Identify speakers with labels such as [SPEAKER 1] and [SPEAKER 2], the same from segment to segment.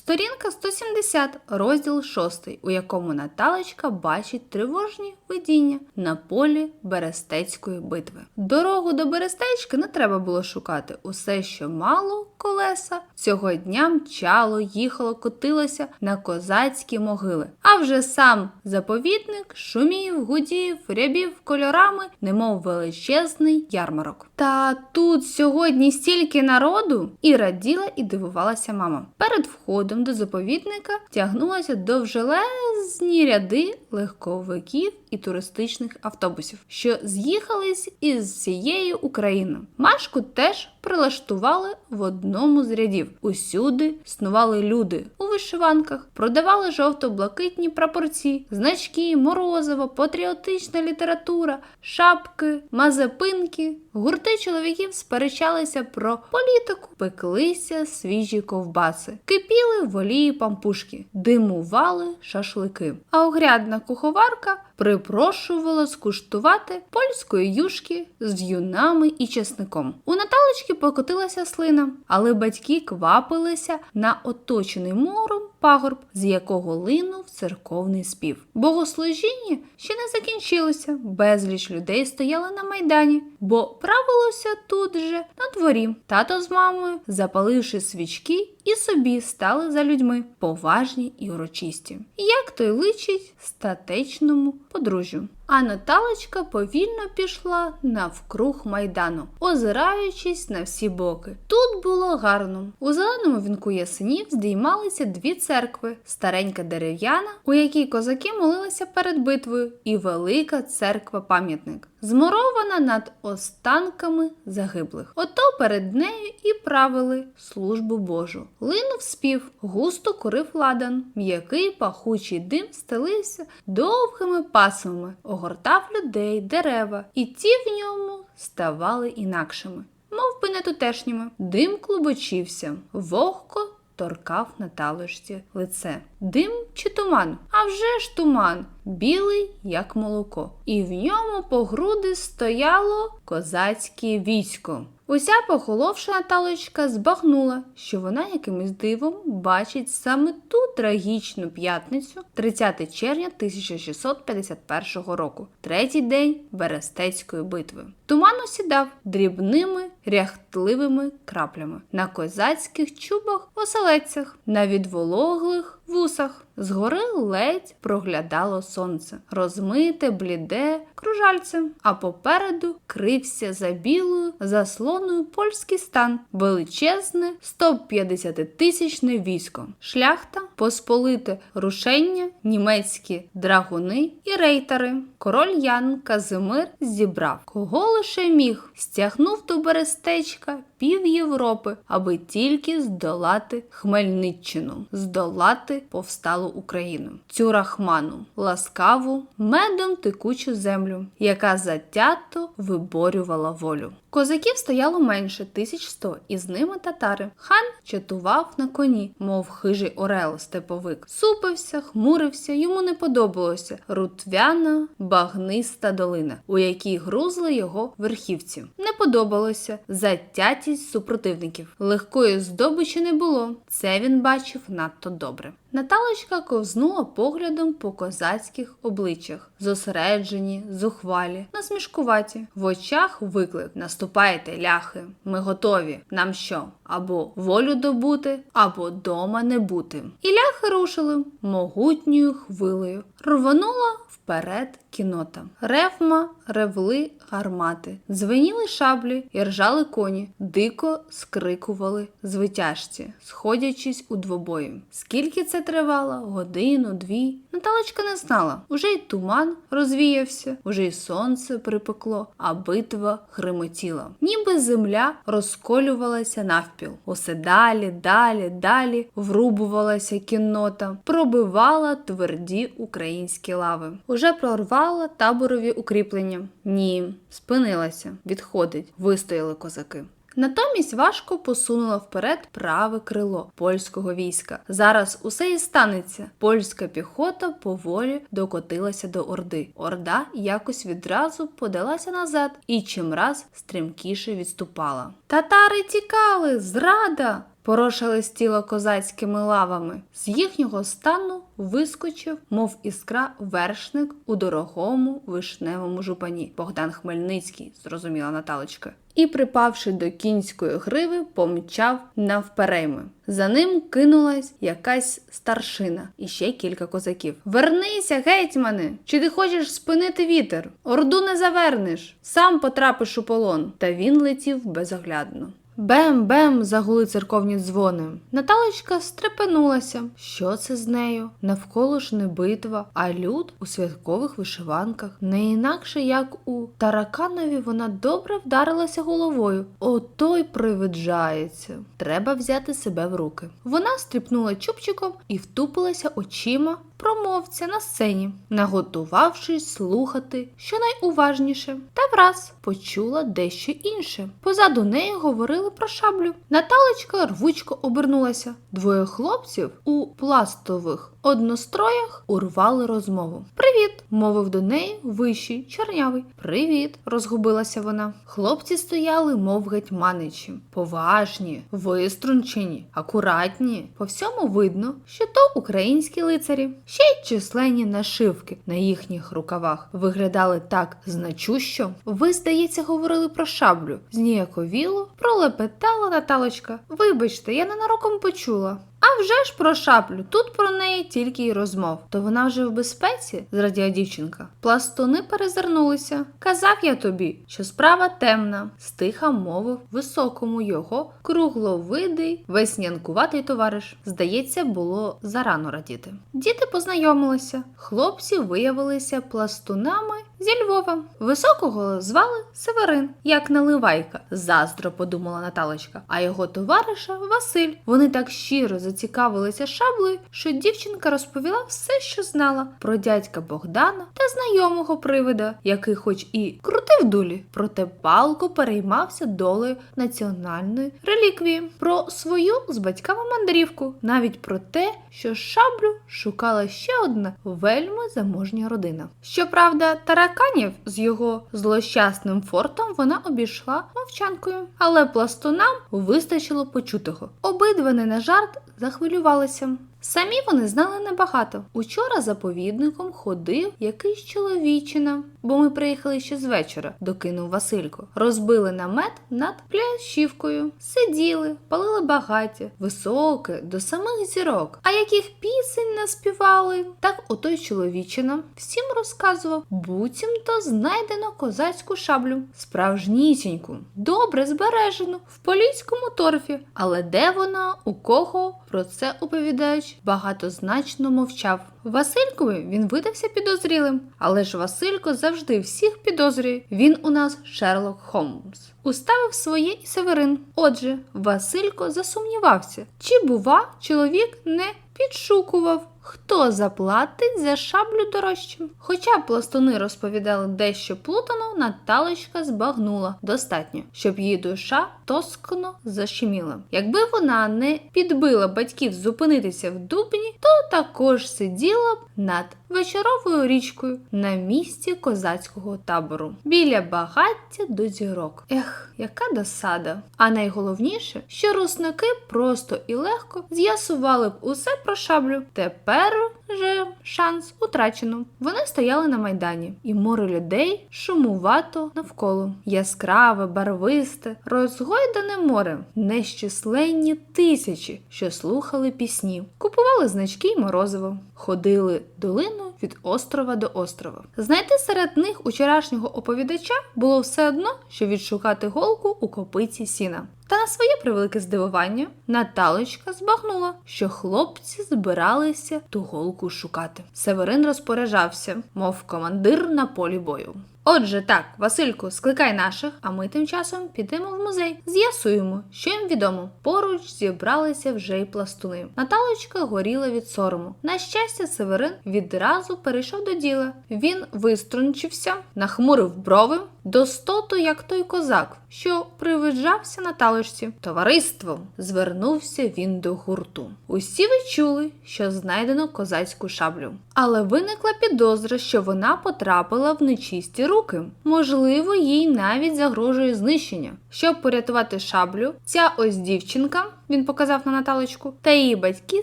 [SPEAKER 1] Сторінка 170, розділ 6, у якому Наталочка бачить тривожні видіння на полі Берестецької битви. Дорогу до Берестечки не треба було шукати. Усе, що мало колеса, цього дня мчало, їхало, котилося на козацькі могили. А вже сам заповідник шумів, гудів, рябів кольорами, немов величезний ярмарок. Та тут сьогодні стільки народу і раділа і дивувалася мама. Перед входом до заповідника тягнулася довжелезні ряди легковиків і туристичних автобусів, що з'їхались із всієї України. Машку теж прилаштували в одному з рядів. Усюди снували люди у вишиванках, продавали жовто-блакитні прапорці, значки, морозиво, патріотична література, шапки, мазепинки. Гурти чоловіків сперечалися про політику, пеклися свіжі ковбаси, кипіли волії пампушки, димували шашлики. А огрядна куховарка припрошувала скуштувати польської юшки з юнами і чесником. У Наталочки покотилася слина, але батьки квапилися на оточений мором пагорб, з якого линув церковний спів. Богослужіння ще не закінчилося. Безліч людей стояли на майдані, бо правилося тут же на дворі. Тато з мамою, запаливши свічки, і собі стали за людьми поважні і урочисті. Як той личить статечному подружжю. А Наталочка повільно пішла навкруг майдану, озираючись на всі боки. Тут було гарно. У зеленому вінку ясенів здіймалися дві церкви: старенька дерев'яна, у якій козаки молилися перед битвою, і велика церква-пам'ятник, змурована над останками загиблих. Ото перед нею і правили службу Божу. Линув спів, густо курив ладан, м'який пахучий дим стелився довгими пасмами, огортав людей, дерева, і ті в ньому ставали інакшими, мов би не тутешніми. Дим клубочився, вогко торкав на Наталочці лице. Дим чи туман? А вже ж туман, білий, як молоко. І в ньому по груди стояло козацьке військо. Уся похоловша Наталочка збагнула, що вона якимось дивом бачить саме ту трагічну п'ятницю 30 червня 1651 року, третій день Берестецької битви. Туман осідав дрібними ряхтливими краплями на козацьких чубах оселедцях, на відвологлих вусах. Згори ледь проглядало сонце, розмите, бліде, кружальцем, а попереду крився за білою заслоною польський стан, величезне 150-тисячне військо, шляхта, посполите рушення, німецькі драгуни і рейтери. Король Ян Казимир зібрав, кого лише міг, стягнув до Берестечка пів Європи, аби тільки здолати Хмельниччину, здолати повсталу Україну, цю рахману, ласкаву, медом текучу землю, яка затято виборювала волю. Козаків стояло менше 1100, і з ними татари. Хан чатував на коні, мов хижий орел степовик. Супився, хмурився, йому не подобалося рутвяна, багниста долина, у якій грузли його верхівці. Не подобалося затятість супротивників. Легкої здобичі не було. Це він бачив надто добре. Наталочка ковзнула поглядом по козацьких обличчях, зосереджені, зухвалі, насмішкуваті. В очах виклик Наступайте, ляхи, ми готові. Нам що? Або волю добути, або дома не бути. І ляхи рушили могутньою хвилею. Рванула вперед кінота. Ревма, ревли гармати, дзвеніли шаблі і ржали коні, дико скрикували звитяжці, сходячись у двобої. Скільки це тривало? Годину, дві. Наталочка не знала. Уже й туман розвіявся, уже й сонце припекло, а битва гримотіла. Ніби земля розколювалася навпіл. Усе далі, далі, далі врубувалася кіннота, пробивала тверді українські лави. Уже прорвала таборові укріплення. Ні, спинилася, відходить, вистояли козаки. Натомість важко посунуло вперед праве крило польського війська. Зараз усе і станеться. Польська піхота поволі докотилася до Орди. Орда якось відразу подалася назад і чимраз стрімкіше відступала. Татари тікали, зрада! порошелестіло козацькими лавами. З їхнього стану вискочив, мов іскра, вершник у дорогому вишневому жупані. Богдан Хмельницький, зрозуміла Наталочка. І, припавши до кінської гриви, помчав навперейми. За ним кинулась якась старшина і ще кілька козаків. Вернися, гетьмане! Чи ти хочеш спинити вітер? Орду не завернеш, сам потрапиш у полон. Та він летів безоглядно. Бем-бем загули церковні дзвони. Наталочка стрепенулася. Що це з нею? Навколо ж не битва, а люд у святкових вишиванках. Не інакше як у тараканові вона добре вдарилася головою. Ото й привиджається. Треба взяти себе в руки. Вона стріпнула чубчиком і втупилася очима промовця на сцені, наготувавшись слухати щонайуважніше, та враз почула дещо інше. Позаду неї говорили про шаблю. Наталочка рвучко обернулася. Двоє хлопців у пластових одностроях урвали розмову. Привіт! мовив до неї вищий чорнявий. Привіт! розгубилася вона. Хлопці стояли, мов гетьманичі, поважні, виструнчені, акуратні. По всьому видно, що то українські лицарі. Ще й численні нашивки на їхніх рукавах виглядали так значущо. Ви, здається, говорили про шаблю. Зніяковіло пролепетала Наталочка. Вибачте, я ненароком почула. А вже ж про шаблю, тут про неї тільки й розмов. То вона вже в безпеці, зраділа дівчинка. Пластуни перезирнулися. Казав я тобі, що справа темна, стиха мовив високому його кругловидий, веснянкуватий товариш. Здається, було зарано радіти. Діти познайомилися. Хлопці виявилися пластунами зі Львова. Високого звали Северин, як наливайка, заздро подумала Наталочка, а його товариша Василь. Вони так щиро зацікавилися шаблею, що дівчинка розповіла все, що знала про дядька Богдана та знайомого привида, який, хоч і крутив дулі, проте палко переймався долею національної реліквії, про свою з батьками мандрівку, навіть про те, що шаблю шукала ще одна вельми заможня родина. Щоправда, тараканів з його злощасним фортом вона обійшла мовчанкою, але пластунам вистачило почутого. Обидва не на жарт захвилювалися. Самі вони знали небагато. Учора заповідником ходив якийсь чоловічина, бо ми приїхали ще з вечора, докинув Василько. Розбили намет над плящівкою, сиділи, палили багаття, високе, до самих зірок. А яких пісень наспівали, так отой чоловічина всім розказував, буцімто знайдено козацьку шаблю, справжнісіньку, добре збережену в поліському торфі. Але де вона, у кого про це оповідаючи багатозначно мовчав. Василькові він видався підозрілим, але ж Василько завжди всіх підозрює. Він у нас Шерлок Холмс. Уставив своє і Северин. Отже, Василько засумнівався, чи, бува, чоловік не підшукував. Хто заплатить за шаблю дорожчим? Хоча пластуни розповідали дещо плутано, Наталочка збагнула достатньо, щоб її душа тоскно защеміла. Якби вона не підбила батьків зупинитися в дубні, то також сиділа б над вечоровою річкою на місці козацького табору біля багаття до зірок. Ех, яка досада! А найголовніше, що русники просто і легко з'ясували б усе про шаблю. Тепер para же шанс утрачено. Вони стояли на майдані, і море людей шумувато навколо. Яскраве, барвисте, розгойдане море, нещисленні тисячі, що слухали пісні, купували значки й морозиво, ходили долиною від острова до острова. Знайти серед них учорашнього оповідача було все одно, що відшукати голку у копиці сіна. Та на своє превелике здивування Наталочка збагнула, що хлопці збиралися ту голку шукати. Северин розпоряджався, мов командир на полі бою. Отже, так, Васильку, скликай наших, а ми тим часом підемо в музей. З'ясуємо, що їм відомо. Поруч зібралися вже й пластуни. Наталочка горіла від сорому. На щастя, Северин відразу перейшов до діла. Він виструнчився, нахмурив брови, достоту, як той козак, що привиджався на талочці. Товариство звернувся він до гурту. Усі ви чули, що знайдено козацьку шаблю. Але виникла підозра, що вона потрапила в нечисті руки. Можливо, їй навіть загрожує знищення. Щоб порятувати шаблю, ця ось дівчинка він показав на Наталочку, та її батьки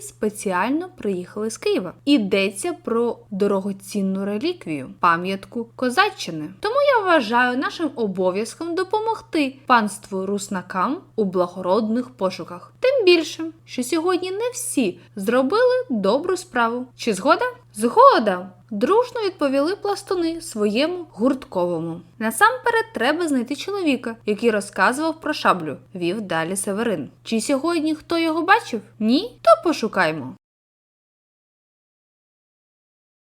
[SPEAKER 1] спеціально приїхали з Києва. Йдеться про дорогоцінну реліквію, пам'ятку козаччини. Тому я вважаю нашим обов'язком допомогти панству руснакам у благородних пошуках. Тим більше, що сьогодні не всі зробили добру справу. Чи згода? Згода! Дружно відповіли пластуни своєму гуртковому. Насамперед треба знайти чоловіка, який розказував про шаблю, вів далі Северин. Чи сьогодні хто його бачив? Ні? То пошукаймо.